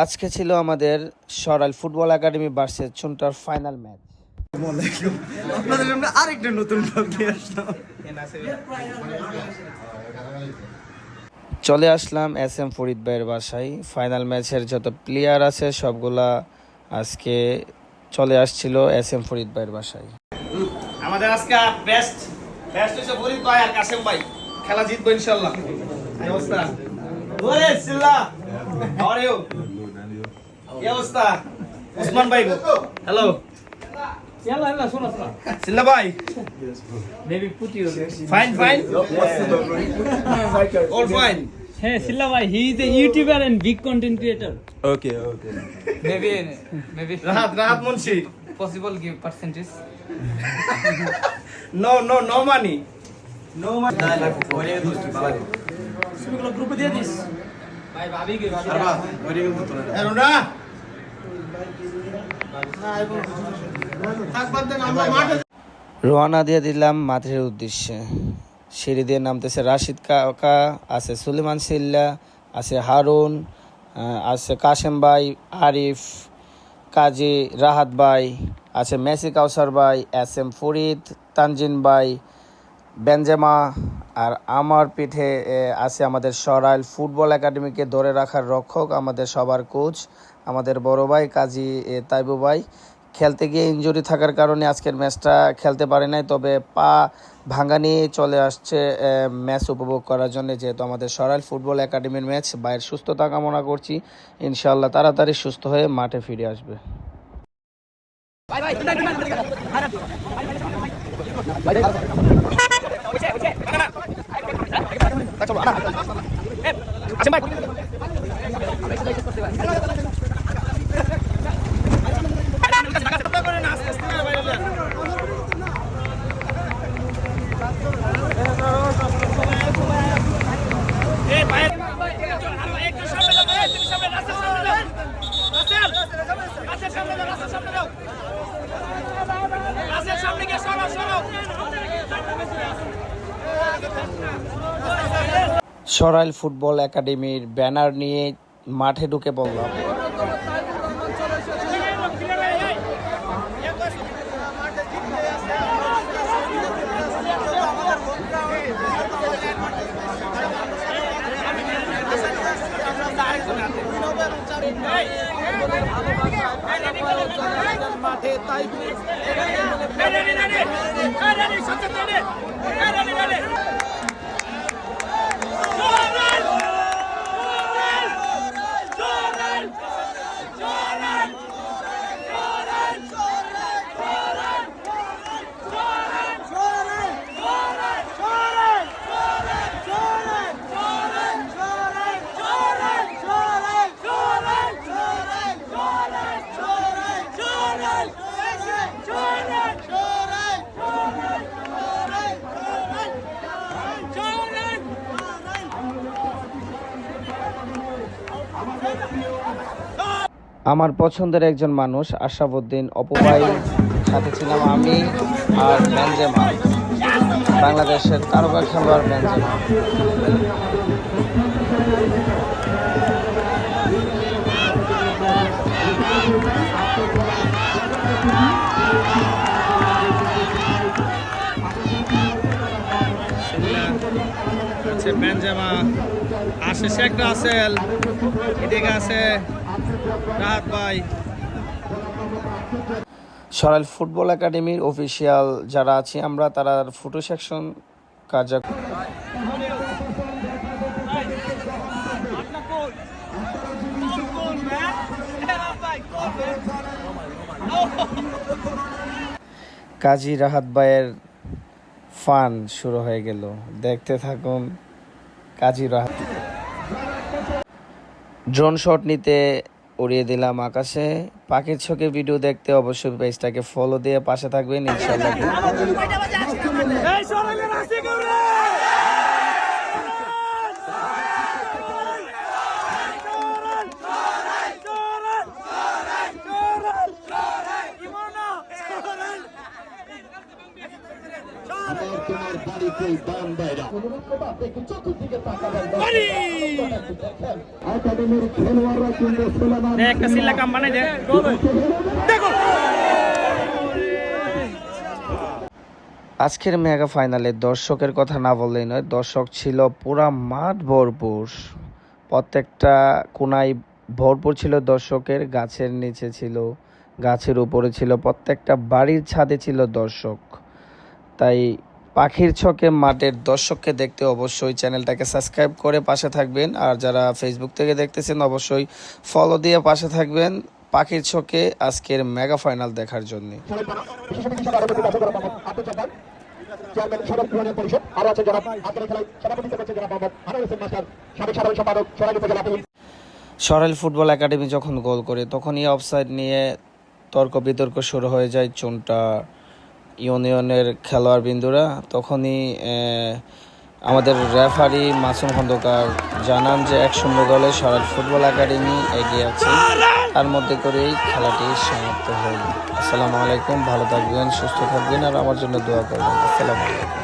আজকে ছিল আমাদের সরাইল ফুটবল একাডেমি ভার্সেস চুনটার ফাইনাল ম্যাচ। আপনাদের সামনে আরেকটা নতুন ব্লগ নিয়ে আসলাম। চলে আসলাম এস এম ফরিদ ভাইয়ের বাসায়। ফাইনাল ম্যাচের যত প্লেয়ার আছে সবগুলা আজকে চলে আসছিল এস এম ফরিদ ভাইয়ের বাসায়। আমাদের আজকে বেস্ট বেস্ট হচ্ছে ফরিদ ভাই আর কাসেম ভাই। খেলা জিতবো ইনশাল্লাহ অবস্থা? ওরে সিল্লা হাউ আর ইউ কি অবস্থা ওসমান ভাই hello Yalla, yalla, sola, sola. সিল্লা ভাই Maybe put fine fine all fine Hey, Silla bhai, he is a YouTuber and big content creator. Okay okay Munshi. No no no money no money থাক বাদ দেন আমরা মাঠে রওনা দিয়ে দিলাম মাঠের উদ্দেশ্যে। সিঁড়ি দিয়ে নামতেছে রাশিদ কাকা, আছে সুলেমান সিল্লা, আছে হারুন আছে কাশেম ভাই, আরিফ, কাজী রাহাত ভাই, আছে মেসি কাউসার ভাই, এস এম ফরিদ, তানজিন ভাই, বেনজেমা, আর আমার পিঠে আছে আমাদের সরাইল ফুটবল একাডেমিকে ধরে রাখার রক্ষক আমাদের সবার কোচ আমাদের বড় ভাই কাজী তাইবু ভাই, খেলতে গিয়ে ইনজুরি থাকার কারণে আজকের ম্যাচটা খেলতে পারে নাই। তবে পা ভাঙা নিয়ে চলে আসছে ম্যাচ উপভোগ করার জন্য। যেহেতু আমাদের সরাইল ফুটবল একাডেমির ম্যাচ বাইরের সুস্থতা কামনা করছি। ইনশাল্লাহ তাড়াতাড়ি সুস্থ হয়ে মাঠে ফিরে আসবে। সরাইল ফুটবল একাডেমির ব্যানার নিয়ে মাঠে ঢুকে পড়লাম আমার পছন্দের একজন মানুষ আশাবুদ্দিন অপুভাই। সাথে ছিলাম আমি আর ম্যানজেমা বাংলাদেশের তারকা খেলোয়াড় বেনজামা আছে শেখ রাসেল এদিকে আছে, রাহাত ভাই। সরাইল ফুটবল একাডেমির অফিসিয়াল যারা আছি আমরা, তারা ফটো সেকশন কাজী রাহাত ভাইয়ের ফান শুরু হয়ে গেল। দেখতে থাকুন কাজী রাহাত ড্রোন শট নিতে উড়িয়ে দিলাম আকাশে। পাখির ছকে ভিডিও দেখতে অবশ্যই পেজটাকে ফলো দিয়ে পাশে থাকবেন ইনশাল্লাহ তোমার বাড়ি অনেকেই দান দেয় না চতুর্দিকে একাডেমির খেলোয়াড়রা কিন্তু সুলেমান একটা সিল্লা কাম বানাই দে আজকের মেগা ফাইনালে দর্শকের কথা না বললেই নয় দর্শক ছিল পুরা মাঠ ভরপুর। প্রত্যেকটা কোনায় ভরপুর ছিল দর্শকের গাছের নিচে ছিল গাছের উপরে ছিল প্রত্যেকটা বাড়ির ছাদে ছিল দর্শক। তাই পাখির ছকে মাঠের দর্শককে দেখতে অবশ্যই চ্যানেলটাকে সাবস্ক্রাইব করে পাশে থাকবেন। আর যারা ফেসবুক থেকে দেখতেছেন, অবশ্যই ফলো দিয়ে পাশে থাকবেন পাখির ছকে আজকের মেগা ফাইনাল দেখার জন্যে। সরাইল ফুটবল একাডেমি যখন গোল করে, তখনই অফসাইড নিয়ে তর্ক বিতর্ক শুরু হয়ে যায় চুনটা ইউনিয়নের খেলোয়াড় বিন্দুরা তখনই আমাদের রেফারি মাসুম খন্দকার জানান যে এক শূন্য গোলে সারা ফুটবল একাডেমি এগিয়ে আছে। তার মধ্যে করেই খেলাটি সমাপ্ত হয় আসসালামু আলাইকুম, ভালো থাকবেন, সুস্থ থাকবেন, আর আমার জন্য দোয়া করবেন। আসসালামু আলাইকুম।